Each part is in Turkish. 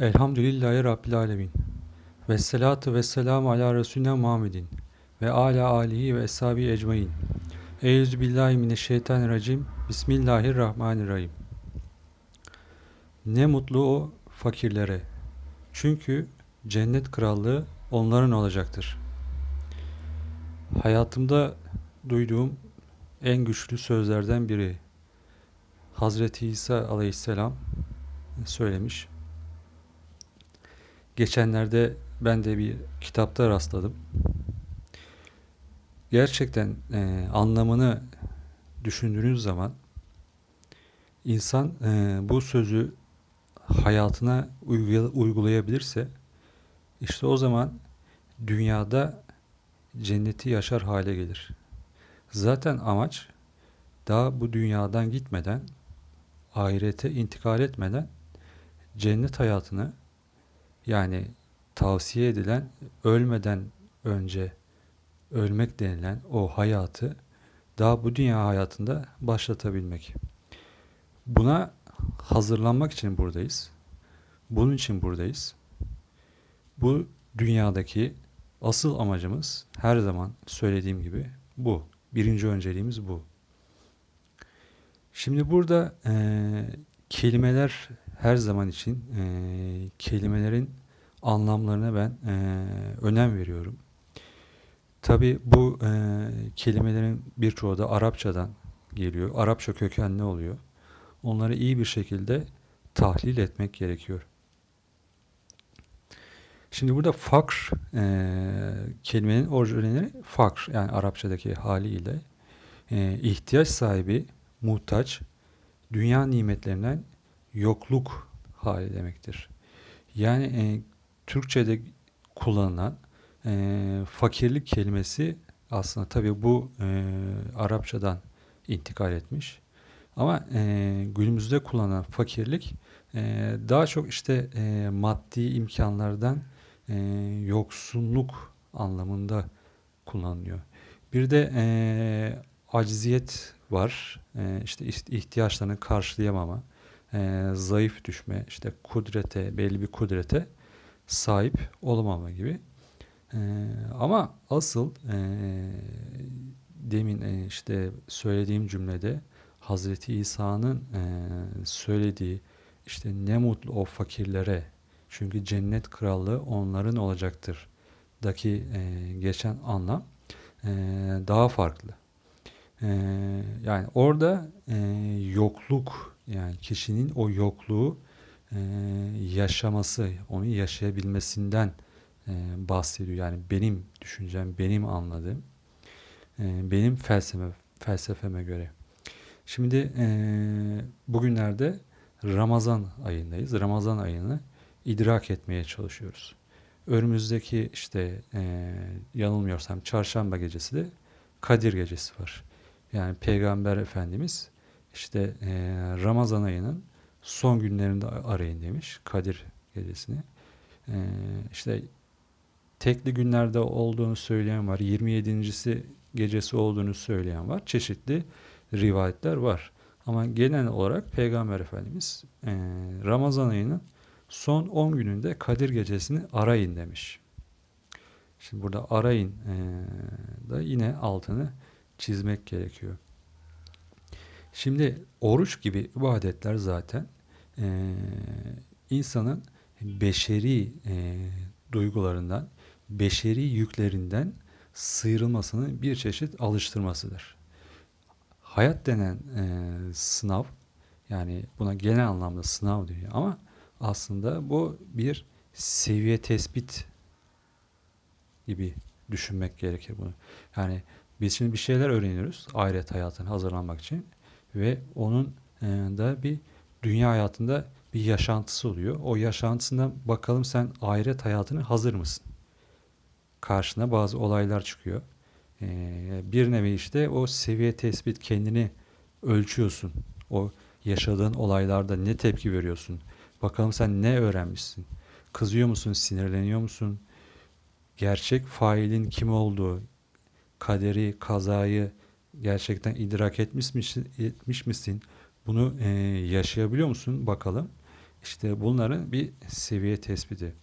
Elhamdülillahi Rabbil Alemin. Ve salatu ve selamu ala Resulüne Muhammedin ve ala alihi ve eshabi ecmain. Eyyüzü billahi mineşşeytanirracim. Bismillahirrahmanirrahim. Ne mutlu o fakirlere. Çünkü cennet krallığı onların olacaktır. Hayatımda duyduğum en güçlü sözlerden biri. Hazreti İsa aleyhisselam söylemiş. Geçenlerde ben de bir kitapta rastladım. Gerçekten e, anlamını düşündüğünüz zaman insan e, bu sözü hayatına uygula- uygulayabilirse işte o zaman dünyada cenneti yaşar hale gelir. Zaten amaç daha bu dünyadan gitmeden ahirete intikal etmeden cennet hayatını yani tavsiye edilen ölmeden önce ölmek denilen o hayatı daha bu dünya hayatında başlatabilmek. Buna hazırlanmak için buradayız. Bunun için buradayız. Bu dünyadaki asıl amacımız her zaman söylediğim gibi bu. Birinci önceliğimiz bu. Şimdi burada eee, kelimeler her zaman için eee, kelimelerin anlamlarına ben eee, önem veriyorum. Tabii bu eee, kelimelerin birçoğu da Arapçadan geliyor. Arapça kökenli oluyor. Onları iyi bir şekilde tahlil etmek gerekiyor. Şimdi burada fakr eee, kelimenin orijinali fakr yani Arapçadaki haliyle eee, ihtiyaç sahibi, muhtaç, dünya nimetlerinden yokluk hali demektir. Yani e, Türkçe'de kullanılan e, fakirlik kelimesi aslında tabii bu e, Arapçadan intikal etmiş. Ama e, günümüzde kullanılan fakirlik e, daha çok işte e, maddi imkanlardan e, yoksunluk anlamında kullanılıyor. Bir de e, acziyet var. E, işte ihtiyaçlarını karşılayamama, e, zayıf düşme, işte kudrete, belli bir kudrete sahip olamama gibi. E, ama asıl e, demin e, işte söylediğim cümlede Hazreti İsa'nın e, söylediği işte ne mutlu o fakirlere çünkü cennet krallığı onların olacaktır daki e, geçen anlam e, daha farklı. E, yani orada e, yokluk yani kişinin o yokluğu e, yaşaması, onu yaşayabilmesinden e, bahsediyor. Yani benim düşüncem, benim anladığım, e, benim felsefe, felsefeme göre. Şimdi bugünlerde Ramazan ayındayız. Ramazan ayını idrak etmeye çalışıyoruz. Önümüzdeki işte yanılmıyorsam çarşamba gecesi de Kadir gecesi var. Yani Peygamber Efendimiz işte Ramazan ayının son günlerinde arayın demiş Kadir gecesini. E, işte tekli günlerde olduğunu söyleyen var. 27.si gecesi olduğunu söyleyen var. Çeşitli rivayetler var. Ama genel olarak Peygamber Efendimiz e, Ramazan ayının son 10 gününde Kadir gecesini arayın demiş. Şimdi burada arayın e, da yine altını çizmek gerekiyor. Şimdi oruç gibi ibadetler zaten e, insanın beşeri e, duygularından, beşeri yüklerinden sıyrılmasının bir çeşit alıştırmasıdır. Hayat denen e, sınav, yani buna genel anlamda sınav diyor ama aslında bu bir seviye tespit gibi düşünmek gerekir bunu. Yani biz şimdi bir şeyler öğreniyoruz ahiret hayatına hazırlanmak için ve onun e, da bir dünya hayatında bir yaşantısı oluyor. O yaşantısından bakalım sen ahiret hayatına hazır mısın? Karşına bazı olaylar çıkıyor. E, bir nevi işte o seviye tespit kendini ölçüyorsun. O yaşadığın olaylarda ne tepki veriyorsun? Bakalım sen ne öğrenmişsin? Kızıyor musun? Sinirleniyor musun? Gerçek failin kim olduğu, kaderi, kazayı gerçekten idrak etmiş misin? Etmiş misin? Bunu e, yaşayabiliyor musun? Bakalım. İşte bunların bir seviye tespiti.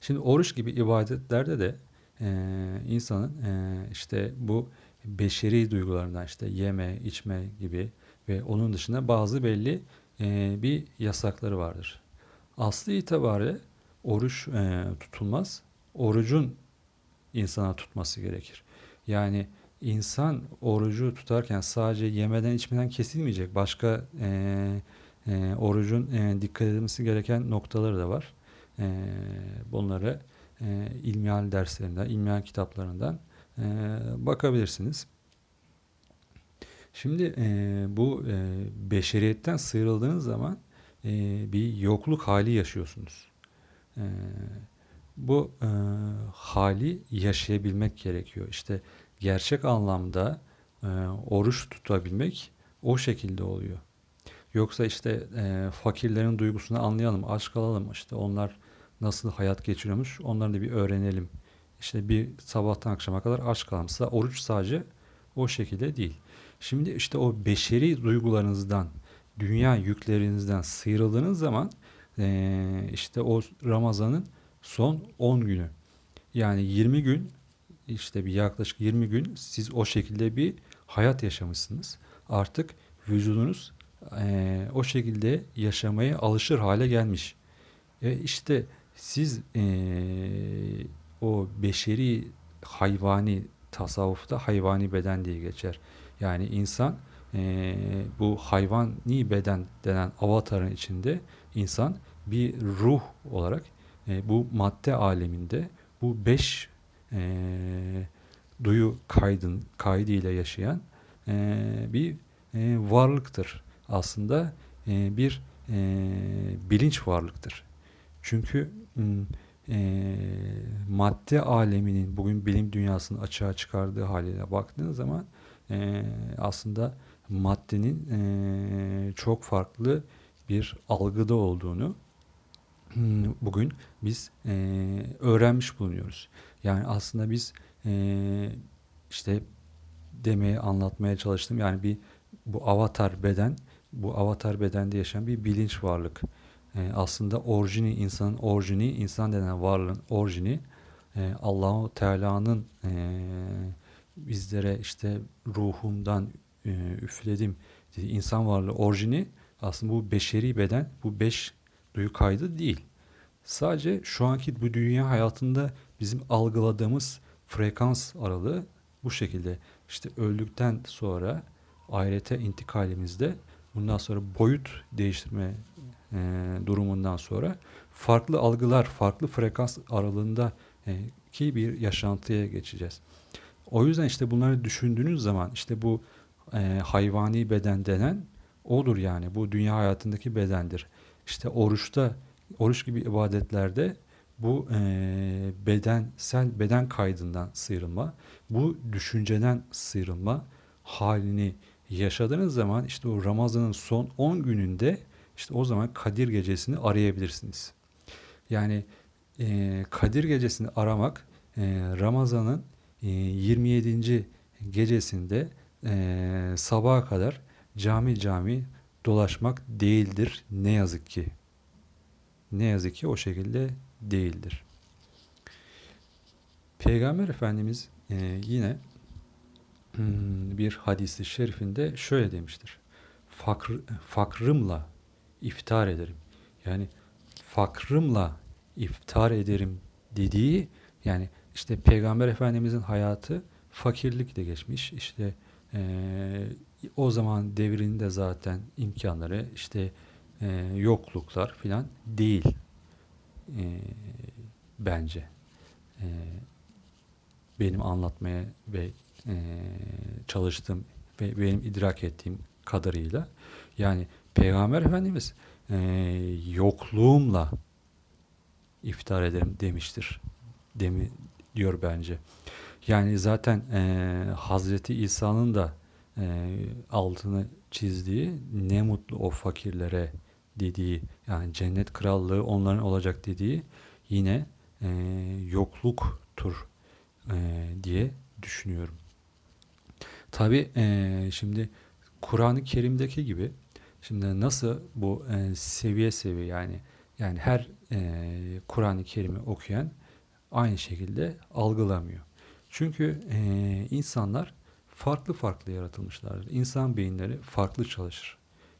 Şimdi oruç gibi ibadetlerde de e, insanın e, işte bu beşeri duygularından işte yeme, içme gibi ve onun dışında bazı belli e, bir yasakları vardır. Aslı itibariyle oruç e, tutulmaz. Orucun insana tutması gerekir. Yani insan orucu tutarken sadece yemeden içmeden kesilmeyecek. Başka e, e, orucun e, dikkat edilmesi gereken noktaları da var. E, bunları e, ilmihal derslerinden, ilmihal kitaplarından e, bakabilirsiniz. Şimdi e, bu e, beşeriyetten sıyrıldığınız zaman e, bir yokluk hali yaşıyorsunuz. E, bu e, hali yaşayabilmek gerekiyor. İşte gerçek anlamda e, oruç tutabilmek o şekilde oluyor. Yoksa işte e, fakirlerin duygusunu anlayalım, aç kalalım. İşte onlar nasıl hayat geçiriyormuş, onları da bir öğrenelim. İşte bir sabahtan akşama kadar aç kalalımsa oruç sadece o şekilde değil. Şimdi işte o beşeri duygularınızdan, dünya yüklerinizden sıyrıldığınız zaman e, işte o Ramazan'ın son 10 günü. Yani 20 gün işte bir yaklaşık 20 gün siz o şekilde bir hayat yaşamışsınız. Artık vücudunuz e, o şekilde yaşamaya alışır hale gelmiş. E işte siz e, o beşeri hayvani tasavvufta hayvani beden diye geçer. Yani insan e, bu hayvani beden denen avatarın içinde insan bir ruh olarak e, bu madde aleminde bu beş e, duyu kaydın kaydıyla yaşayan e, bir e, varlıktır. Aslında e, bir e, bilinç varlıktır. Çünkü e, madde aleminin bugün bilim dünyasının açığa çıkardığı haline baktığınız zaman e, aslında maddenin e, çok farklı bir algıda olduğunu bugün biz e, öğrenmiş bulunuyoruz. Yani aslında biz e, işte demeye anlatmaya çalıştım. Yani bir bu avatar beden, bu avatar bedende yaşayan bir bilinç varlık. E, aslında orijini, insanın orijini, insan denen varlığın orijini e, Allahu Teala'nın e, bizlere işte ruhumdan e, üfledim dedi. İnsan varlığı orijini aslında bu beşeri beden, bu beş duyu kaydı değil. Sadece şu anki bu dünya hayatında bizim algıladığımız frekans aralığı bu şekilde. İşte öldükten sonra ahirete intikalimizde bundan sonra boyut değiştirme e, durumundan sonra farklı algılar, farklı frekans aralığında e, ki bir yaşantıya geçeceğiz. O yüzden işte bunları düşündüğünüz zaman işte bu e, hayvani beden denen odur yani bu dünya hayatındaki bedendir. İşte oruçta, oruç gibi ibadetlerde bu e, bedensel beden kaydından sıyrılma, bu düşünceden sıyrılma halini yaşadığınız zaman işte o Ramazan'ın son 10 gününde işte o zaman Kadir gecesini arayabilirsiniz. Yani e, Kadir gecesini aramak e, Ramazan'ın e, 27. gecesinde e, sabaha kadar cami cami dolaşmak değildir ne yazık ki. Ne yazık ki o şekilde değildir. Peygamber Efendimiz e, yine hmm, bir hadisi şerifinde şöyle demiştir. Fakr, fakrımla iftar ederim. Yani fakrımla iftar ederim dediği yani işte Peygamber Efendimizin hayatı fakirlikle geçmiş. İşte e, o zaman devrinde zaten imkanları işte e, yokluklar filan değil e, bence. E, benim anlatmaya ve e, çalıştığım ve benim idrak ettiğim kadarıyla yani Peygamber Efendimiz e, yokluğumla iftar ederim demiştir. Demi diyor bence. Yani zaten e, Hazreti İsa'nın da e, altını çizdiği ne mutlu o fakirlere dediği yani cennet krallığı onların olacak dediği yine e, yokluktur e, diye düşünüyorum. Tabi e, şimdi Kur'an-ı Kerim'deki gibi Şimdi nasıl bu e, seviye seviye yani yani her e, Kur'an-ı Kerim'i okuyan aynı şekilde algılamıyor. Çünkü e, insanlar farklı farklı yaratılmışlardır. İnsan beyinleri farklı çalışır.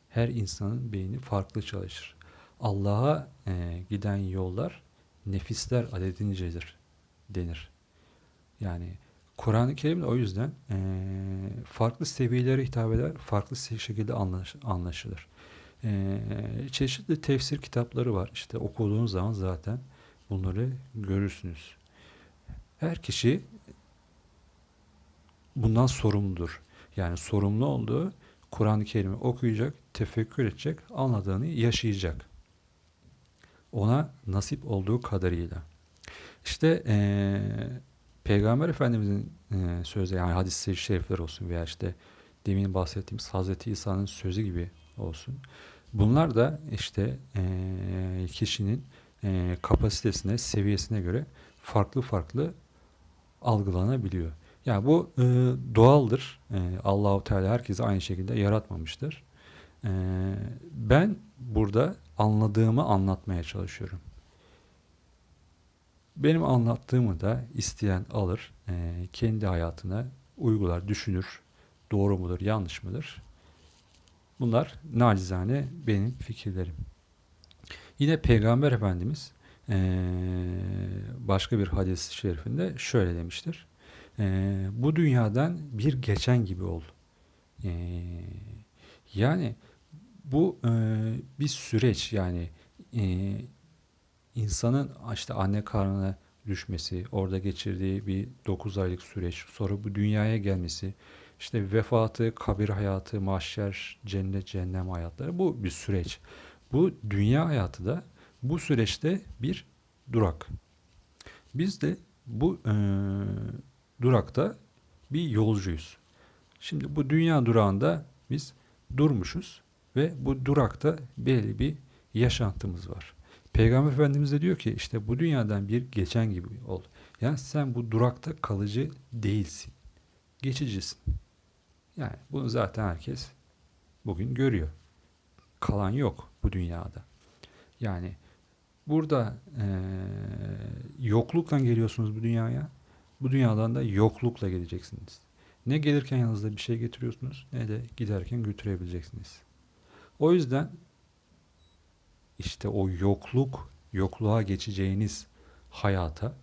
Her insanın beyni farklı çalışır. Allah'a e, giden yollar nefisler adedincedir denir. Yani Kur'an-ı Kerim de o yüzden e, farklı seviyelere hitap eder, farklı şekilde anlaş, anlaşılır. E, çeşitli tefsir kitapları var. İşte okuduğunuz zaman zaten bunları görürsünüz. Her kişi bundan sorumludur. Yani sorumlu olduğu Kur'an-ı Kerim'i okuyacak, tefekkür edecek, anladığını yaşayacak. Ona nasip olduğu kadarıyla. İşte ee, Peygamber Efendimizin e, sözü yani hadis-i şerifler olsun veya işte demin bahsettiğimiz Hazreti İsa'nın sözü gibi olsun. Bunlar da işte e, kişinin e, kapasitesine, seviyesine göre farklı farklı algılanabiliyor. Yani bu e, doğaldır. E, Allahu Teala herkesi aynı şekilde yaratmamıştır. E, ben burada anladığımı anlatmaya çalışıyorum. Benim anlattığımı da isteyen alır, e, kendi hayatına uygular, düşünür. Doğru mudur, yanlış mıdır? Bunlar nacizane benim fikirlerim. Yine Peygamber Efendimiz e, başka bir hadis-i şerifinde şöyle demiştir. E, bu dünyadan bir geçen gibi ol. E, yani bu e, bir süreç yani e, insanın işte anne karnına düşmesi, orada geçirdiği bir 9 aylık süreç, sonra bu dünyaya gelmesi, işte vefatı, kabir hayatı, mahşer, cennet, cehennem hayatları bu bir süreç. Bu dünya hayatı da bu süreçte bir durak. Biz de bu e, durakta bir yolcuyuz. Şimdi bu dünya durağında biz durmuşuz ve bu durakta belli bir yaşantımız var. Peygamber Efendimiz de diyor ki işte bu dünyadan bir geçen gibi ol. Yani sen bu durakta kalıcı değilsin. Geçicisin. Yani bunu zaten herkes bugün görüyor. Kalan yok bu dünyada. Yani burada e, yoklukla geliyorsunuz bu dünyaya. Bu dünyadan da yoklukla geleceksiniz. Ne gelirken yanınızda bir şey getiriyorsunuz ne de giderken götürebileceksiniz. O yüzden işte o yokluk, yokluğa geçeceğiniz hayata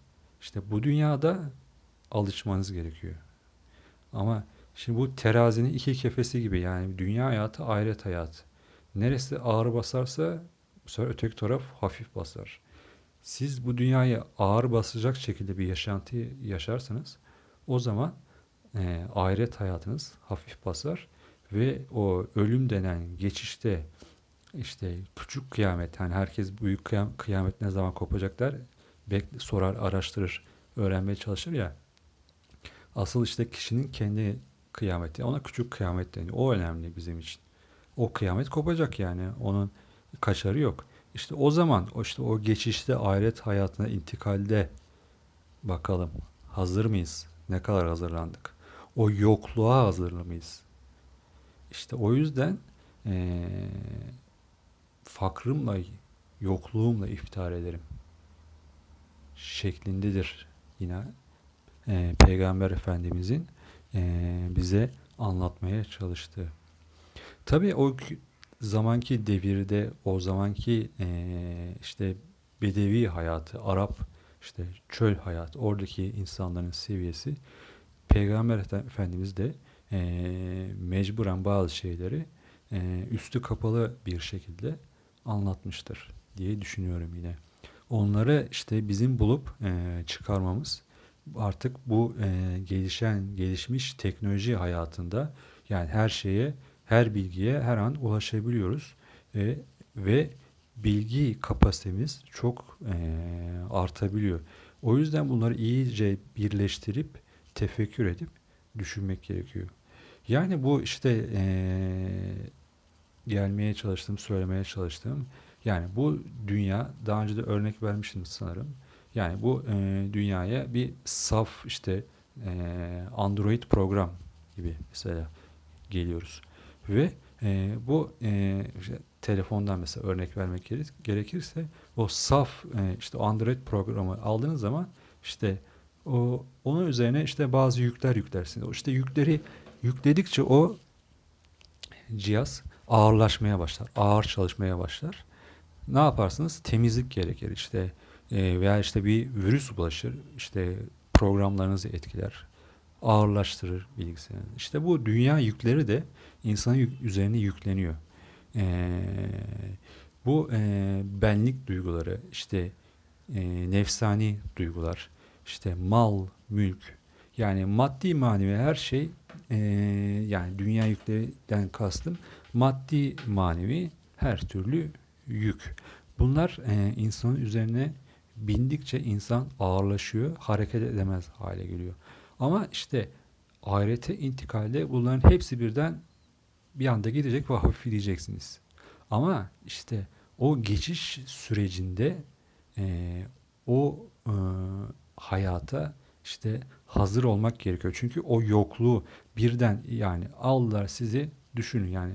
işte bu dünyada alışmanız gerekiyor. Ama şimdi bu terazinin iki kefesi gibi yani dünya hayatı, ahiret hayatı. Neresi ağır basarsa bu sefer öteki taraf hafif basar. Siz bu dünyayı ağır basacak şekilde bir yaşantı yaşarsanız o zaman e, ahiret hayatınız hafif basar ve o ölüm denen geçişte işte küçük kıyamet hani herkes büyük kıyam, kıyamet ne zaman kopacaklar bekle, sorar araştırır öğrenmeye çalışır ya. Asıl işte kişinin kendi kıyameti ona küçük kıyamet deniyor. O önemli bizim için. O kıyamet kopacak yani onun kaçarı yok işte o zaman işte o geçişte ahiret hayatına intikalde bakalım hazır mıyız? Ne kadar hazırlandık? O yokluğa hazır mıyız? İşte o yüzden ee, fakrımla, yokluğumla iftihar ederim şeklindedir yine e, Peygamber Efendimizin e, bize anlatmaya çalıştığı. Tabi o zamanki devirde, o zamanki e, işte bedevi hayatı, Arap işte çöl hayatı, oradaki insanların seviyesi Peygamber Efendimiz de e, mecburen bazı şeyleri e, üstü kapalı bir şekilde anlatmıştır diye düşünüyorum yine. Onları işte bizim bulup e, çıkarmamız artık bu e, gelişen, gelişmiş teknoloji hayatında yani her şeye, her bilgiye her an ulaşabiliyoruz e, ve bilgi kapasitemiz çok e, artabiliyor. O yüzden bunları iyice birleştirip tefekkür edip düşünmek gerekiyor. Yani bu işte e, gelmeye çalıştım, söylemeye çalıştım. Yani bu dünya, daha önce de örnek vermiştim sanırım. Yani bu e, dünyaya bir saf işte e, Android program gibi mesela geliyoruz. Ve E, bu e, işte telefondan mesela örnek vermek gere- gerekirse o saf e, işte Android programı aldığınız zaman işte o onun üzerine işte bazı yükler yüklersiniz. O işte yükleri yükledikçe o cihaz ağırlaşmaya başlar. Ağır çalışmaya başlar. Ne yaparsınız? Temizlik gerekir işte e, veya işte bir virüs bulaşır. işte programlarınızı etkiler. Ağırlaştırır bilgisayarınızı. İşte bu dünya yükleri de insanın yük- üzerine yükleniyor. E, bu e, benlik duyguları, işte e, nefsani duygular, işte mal, mülk, yani maddi manevi her şey e, yani dünya yüklerinden kastım maddi manevi her türlü yük. Bunlar e, insanın üzerine bindikçe insan ağırlaşıyor, hareket edemez hale geliyor. Ama işte ahirete intikalde bunların hepsi birden bir anda gidecek ve hafifleyeceksiniz. Ama işte o geçiş sürecinde e, o e, hayata işte hazır olmak gerekiyor. Çünkü o yokluğu birden yani aldılar sizi düşünün yani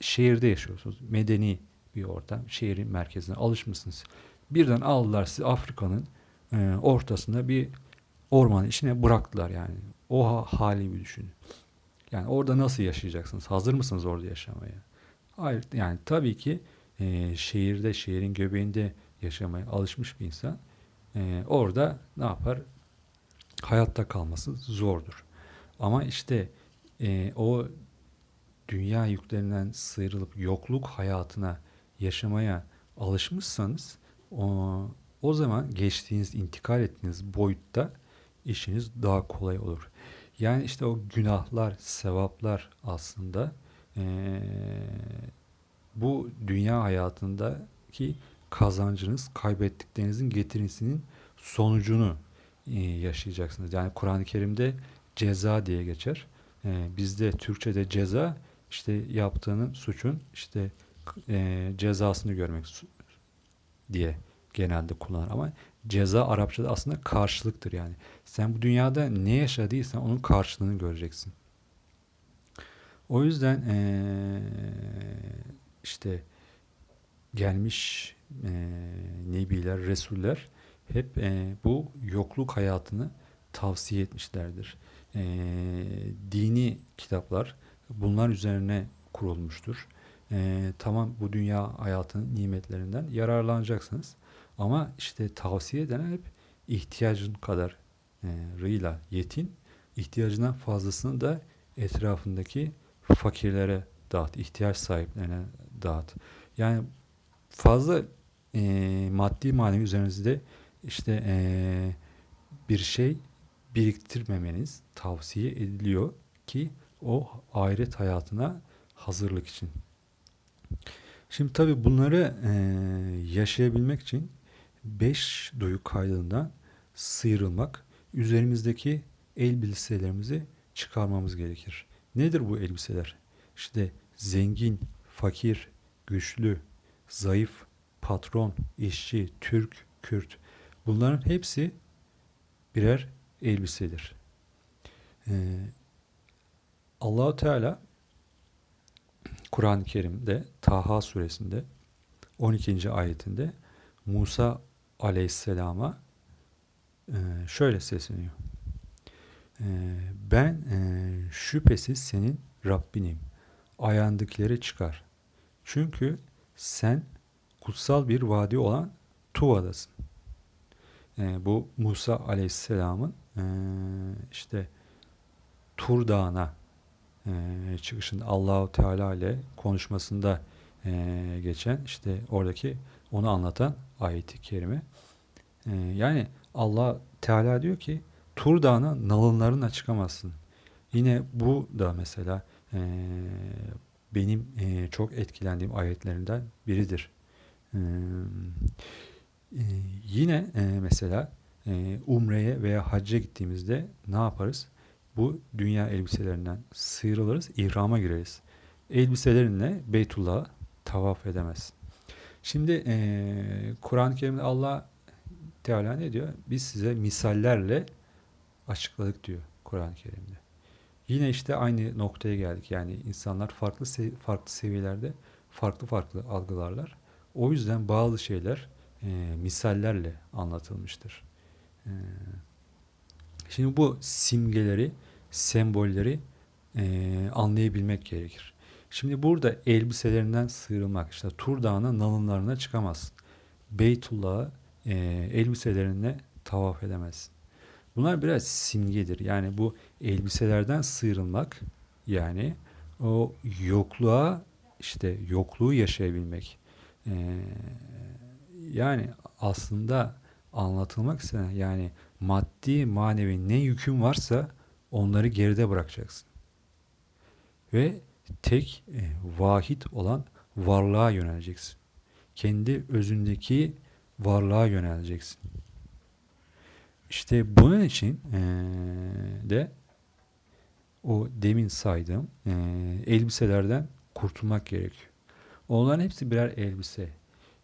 şehirde yaşıyorsunuz. Medeni bir ortam. Şehrin merkezine alışmışsınız. Birden aldılar sizi Afrika'nın e, ortasında bir ormanın içine bıraktılar yani. O ha- hali bir düşünün. Yani orada nasıl yaşayacaksınız? Hazır mısınız orada yaşamaya? Hayır. Yani tabii ki e, şehirde, şehrin göbeğinde yaşamaya alışmış bir insan e, orada ne yapar? Hayatta kalması zordur. Ama işte e, o dünya yüklerinden sıyrılıp yokluk hayatına yaşamaya alışmışsanız o, o zaman geçtiğiniz, intikal ettiğiniz boyutta işiniz daha kolay olur. Yani işte o günahlar, sevaplar aslında eee, bu dünya hayatındaki kazancınız, kaybettiklerinizin getirisinin sonucunu eee, yaşayacaksınız. Yani Kur'an-ı Kerim'de ceza diye geçer. Eee, bizde Türkçe'de ceza işte yaptığının suçun işte eee, cezasını görmek diye genelde kullanır ama ceza Arapçada aslında karşılıktır yani. Sen bu dünyada ne yaşadıysan onun karşılığını göreceksin. O yüzden eee, işte gelmiş eee, nebiler, resuller hep eee, bu yokluk hayatını tavsiye etmişlerdir. Eee, dini kitaplar bunlar üzerine kurulmuştur. Eee, tamam bu dünya hayatının nimetlerinden yararlanacaksınız. Ama işte tavsiye edilen hep ihtiyacın kadar e, rıyla yetin, ihtiyacından fazlasını da etrafındaki fakirlere dağıt, ihtiyaç sahiplerine dağıt. Yani fazla e, maddi manevi üzerinizde işte e, bir şey biriktirmemeniz tavsiye ediliyor ki o ahiret hayatına hazırlık için. Şimdi tabii bunları e, yaşayabilmek için beş duyu kaydından sıyrılmak, üzerimizdeki elbiselerimizi çıkarmamız gerekir. Nedir bu elbiseler? İşte zengin, fakir, güçlü, zayıf, patron, işçi, Türk, Kürt. Bunların hepsi birer elbisedir. Ee, Allahu Teala Kur'an-ı Kerim'de Taha suresinde 12. ayetinde Musa aleyhisselama e, şöyle sesleniyor. E, Ben e, şüphesiz senin Rabbinim. Ayağındakileri çıkar. Çünkü sen kutsal bir vadi olan Tuva'dasın. Bu Musa aleyhisselamın işte Tur Dağı'na çıkışında Allahu Teala ile konuşmasında geçen işte oradaki onu anlatan ayeti kerime. E, yani Allah Teala diyor ki Tur Dağı'na nalınlarına çıkamazsın. Yine bu da mesela e, benim e, çok etkilendiğim ayetlerinden biridir. E, yine e, mesela e, Umre'ye veya hacca gittiğimizde ne yaparız? Bu dünya elbiselerinden sıyrılırız, ihrama gireriz. Elbiselerinle Beytullah'a tavaf edemezsin. Şimdi eee Kur'an-ı Kerim'de Allah Teala ne diyor? Biz size misallerle açıkladık diyor Kur'an-ı Kerim'de. Yine işte aynı noktaya geldik. Yani insanlar farklı se- farklı seviyelerde farklı farklı algılarlar. O yüzden bazı şeyler e, misallerle anlatılmıştır. E, şimdi bu simgeleri, sembolleri e, anlayabilmek gerekir. Şimdi burada elbiselerinden sıyrılmak, işte Tur Dağı'nın nalınlarına çıkamazsın. Beytullah'a e, elbiselerine tavaf edemezsin. Bunlar biraz simgedir. Yani bu elbiselerden sıyrılmak yani o yokluğa işte yokluğu yaşayabilmek. Ee, yani aslında anlatılmak istenen yani maddi manevi ne yükün varsa onları geride bırakacaksın. Ve tek e, vahid olan varlığa yöneleceksin. Kendi özündeki varlığa yöneleceksin. İşte bunun için e, de o demin saydığım e, elbiselerden kurtulmak gerekiyor. Onların hepsi birer elbise.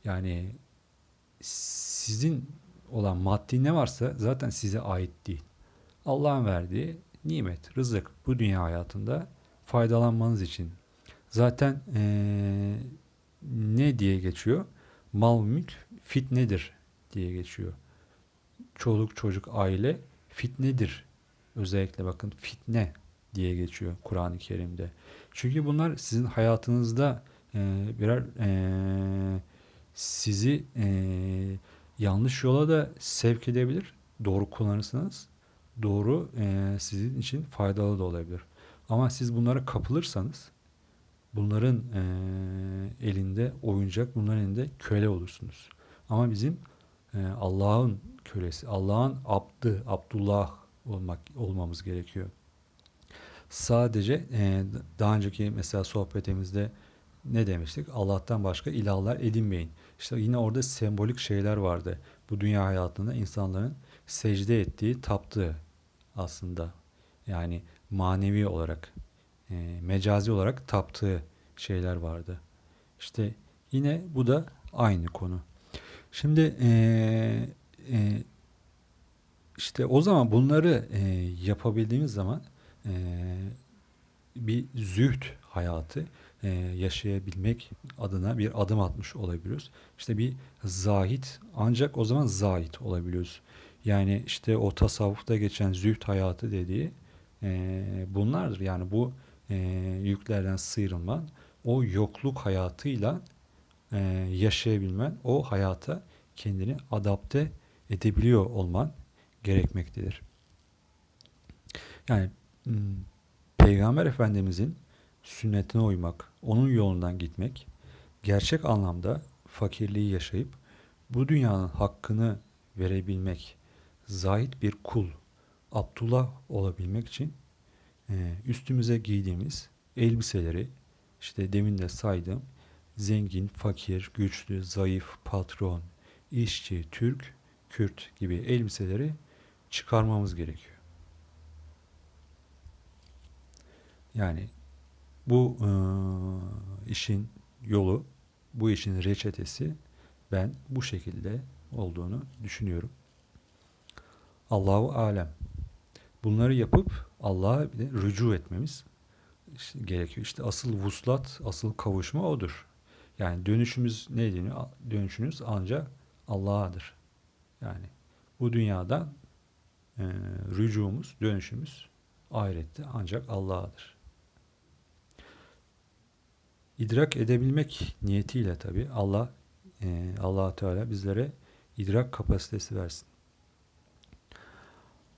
Yani sizin olan maddi ne varsa zaten size ait değil. Allah'ın verdiği nimet, rızık bu dünya hayatında faydalanmanız için. Zaten ee, ne diye geçiyor? Mal mülk fitnedir diye geçiyor. Çoluk çocuk aile fitnedir. Özellikle bakın fitne diye geçiyor Kur'an-ı Kerim'de. Çünkü bunlar sizin hayatınızda e, birer e, sizi e, yanlış yola da sevk edebilir. Doğru kullanırsanız doğru e, sizin için faydalı da olabilir. Ama siz bunlara kapılırsanız bunların e, elinde oyuncak, bunların elinde köle olursunuz. Ama bizim e, Allah'ın kölesi, Allah'ın abdı, Abdullah olmak olmamız gerekiyor. Sadece e, daha önceki mesela sohbetimizde ne demiştik? Allah'tan başka ilahlar edinmeyin. İşte yine orada sembolik şeyler vardı. Bu dünya hayatında insanların secde ettiği, taptığı aslında. Yani manevi olarak, e, mecazi olarak taptığı şeyler vardı. İşte yine bu da aynı konu. Şimdi e, e, işte o zaman bunları e, yapabildiğimiz zaman e, bir zühd hayatı e, yaşayabilmek adına bir adım atmış olabiliyoruz. İşte bir zahit ancak o zaman zahit olabiliyoruz. Yani işte o tasavvufta geçen zühd hayatı dediği e, bunlardır. Yani bu e, yüklerden sıyrılman, o yokluk hayatıyla e, yaşayabilmen, o hayata kendini adapte edebiliyor olman gerekmektedir. Yani Peygamber Efendimizin sünnetine uymak, onun yolundan gitmek, gerçek anlamda fakirliği yaşayıp bu dünyanın hakkını verebilmek, zahit bir kul, Abdullah olabilmek için e, üstümüze giydiğimiz elbiseleri, işte demin de saydım, zengin, fakir, güçlü, zayıf, patron, işçi, Türk, Kürt gibi elbiseleri çıkarmamız gerekiyor. Yani bu e, işin yolu, bu işin reçetesi ben bu şekilde olduğunu düşünüyorum. Allahu alem. Bunları yapıp Allah'a rücu etmemiz işte gerekiyor. İşte asıl vuslat, asıl kavuşma odur. Yani dönüşümüz ne deniyor? Dönüşümüz ancak Allah'adır. Yani bu dünyada e, rücumuz, dönüşümüz ahirette ancak Allah'adır. İdrak edebilmek niyetiyle tabi Allah e, allah Teala bizlere idrak kapasitesi versin.